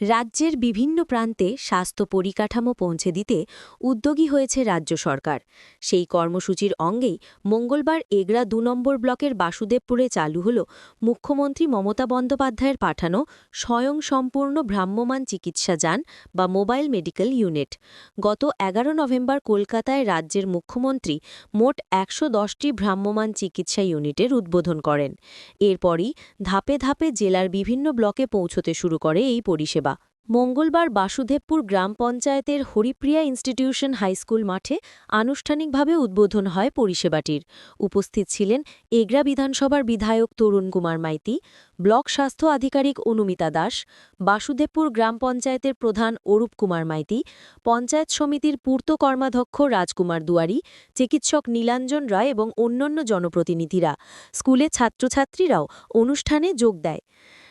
রাজ্যের বিভিন্ন প্রান্তে স্বাস্থ্য পরিকাঠামো পৌঁছে দিতে উদ্যোগী হয়েছে রাজ্য সরকার। সেই কর্মসূচির অঙ্গেই মঙ্গলবার এগরা দু নম্বর ব্লকের বাসুদেবপুরে চালু হল মুখ্যমন্ত্রী মমতা বন্দ্যোপাধ্যায়ের পাঠানো স্বয়ংসম্পূর্ণ ভ্রাম্যমান চিকিৎসা যান বা মোবাইল মেডিকেল ইউনিট। গত এগারো নভেম্বর কলকাতায় রাজ্যের মুখ্যমন্ত্রী মোট একশো দশটি ভ্রাম্যমান চিকিৎসা ইউনিটের উদ্বোধন করেন। এরপরই ধাপে ধাপে জেলার বিভিন্ন ব্লকে পৌঁছতে শুরু করে এই পরিষেবা। মঙ্গলবার বাসুদেবপুর গ্রাম পঞ্চায়েতের হরিপ্রিয়া ইনস্টিটিউশন হাইস্কুল মাঠে আনুষ্ঠানিকভাবে উদ্বোধন হয় পরিষেবাটির। উপস্থিত ছিলেন এগরা বিধানসভার বিধায়ক তরুণ কুমার মাইতি, ব্লক স্বাস্থ্য আধিকারিক অনুমিতা দাস, বাসুদেবপুর গ্রাম পঞ্চায়েতের প্রধান অরূপ কুমার মাইতি, পঞ্চায়েত সমিতির পূর্ত কর্মাধ্যক্ষ রাজকুমার দুয়ারি, চিকিৎসক নীলাঞ্জন রায় এবং অন্যান্য জনপ্রতিনিধিরা। স্কুলে ছাত্রছাত্রীরাও অনুষ্ঠানে যোগ দেয়।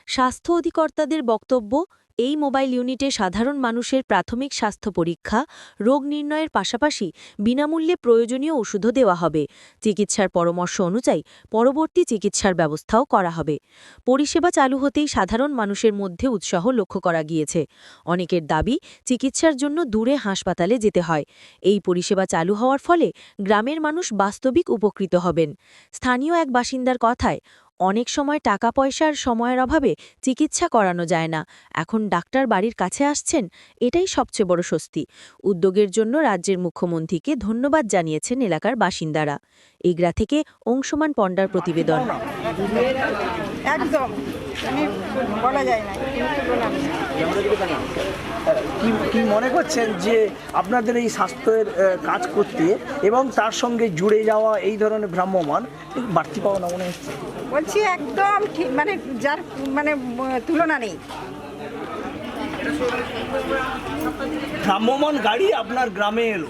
স্বাস্থ্য অধিকর্তাদের বক্তব্য এই মোবাইল ইউনিটে সাধারণ মানুষের প্রাথমিক স্বাস্থ্য পরীক্ষা, রোগ নির্ণয়ের পাশাপাশি বিনামূল্যে প্রয়োজনীয় ওষুধও দেওয়া হবে। চিকিৎসার পরামর্শ অনুযায়ী পরবর্তী চিকিৎসার ব্যবস্থাও করা হবে। পরিষেবা চালু হতেই সাধারণ মানুষের মধ্যে উৎসাহ লক্ষ্য করা গিয়েছে। অনেকের দাবি, চিকিৎসার জন্য দূরে হাসপাতালে যেতে হয়। এই পরিষেবা চালু হওয়ার ফলে গ্রামের মানুষ বাস্তবিক উপকৃত হবেন। স্থানীয় এক বাসিন্দার কথায় অনেক সময় টাকা পয়সার সময়ের অভাবে চিকিৎসা করানো যায় না। এখন ডাক্তার বাড়ির কাছে আসছেন, এটাই সবচেয়ে বড় স্বস্তি। উদ্যোগের জন্য রাজ্যের মুখ্যমন্ত্রীকে ধন্যবাদ জানিয়েছেন এলাকার বাসিন্দারা। এগরা থেকে অংশমান পণ্ডার প্রতিবেদন। একদম। বলা যায় না। কি কি মনে করছেন যে আপনাদের এই স্বাস্থ্যের কাজ করতে এবং তার সঙ্গে জুড়ে যাওয়া এই ধরনের ভ্রাম্যমান বাড়তি পাওয়া না মনে হচ্ছে? বলছি একদম ঠিক মানে যার মানে তুলনা নেই। ভ্রাম্যমান গাড়ি আপনার গ্রামে এলো।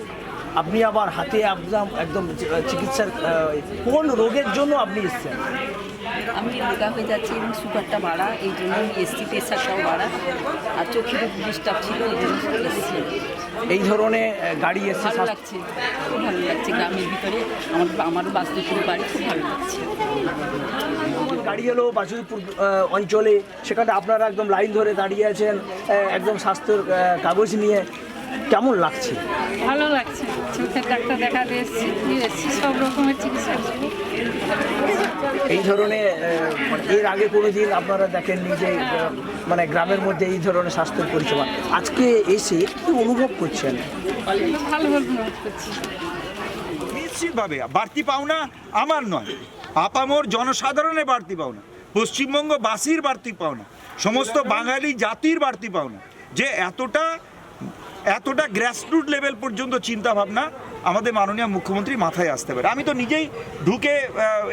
আপনি আবার হাতে একদম একদম চিকিৎসার কোন রোগের জন্য আপনি এসেছেন? আমি রোগা হয়ে যাচ্ছি এবং সুগারটা বাড়া এই জন্য আমি এসছি প্রেশারটাও বাড়া। আর চোখের ডিস্টার্ব ছিল এই জন্য এসছি। এই ধরনের গাড়ি এসে ভালো লাগছে খুব ভালো লাগছে গ্রামের ভিতরে। আমার আমারও বাস্তুপুর বাড়ি খুব ভালো লাগছে। গাড়ি এলো বাসুদেবপুর আহ, অঞ্চলে। সেখানে আপনারা একদম লাইন ধরে দাঁড়িয়ে আছেন একদম স্বাস্থ্যের কাগজ নিয়ে। কেমন লাগছে? ভালো লাগছে। চোখের ডাক্তার দেখাতে এসেছি দিয়ে সব রকমের চিকিৎসার জন্য এই ধরনের মানে এর আগে কোনো দিন আপনারা দেখেননি যে মানে গ্রামের মধ্যে এই ধরনের স্বাস্থ্য পরিষেবা? আজকে এসে কি অনুভব করছেন? ভালো অনুভব করছি। নিশ্চিতভাবে বাড়তি পাওনা আমার নয়। আপামর জনসাধারণের বাড়তি পাওনা। পশ্চিমবঙ্গবাসীর বাড়তি পাওনা। সমস্ত বাঙালি জাতির বাড়তি পাওনা। যে এতটা এতটা গ্রাসরুট লেভেল পর্যন্ত চিন্তা ভাবনা আমাদের মাননীয় মুখ্যমন্ত্রী মাথায় আসতে পারে। আমি তো নিজেই ঢুকে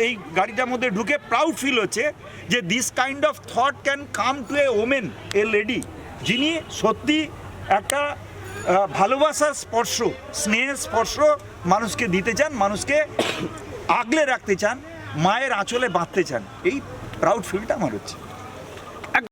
এই গাড়িটার মধ্যে ঢুকে প্রাউড ফিল হচ্ছে যে this kind of thought can come to a woman a lady যিনি সত্যি একটা ভালোবাসার স্পর্শ, স্নেহের স্পর্শ মানুষকে দিতে চান, মানুষকে আগলে রাখতে চান, মায়ের আঁচলে বাঁধতে চান। এই প্রাউড ফিলটা আমার হচ্ছে।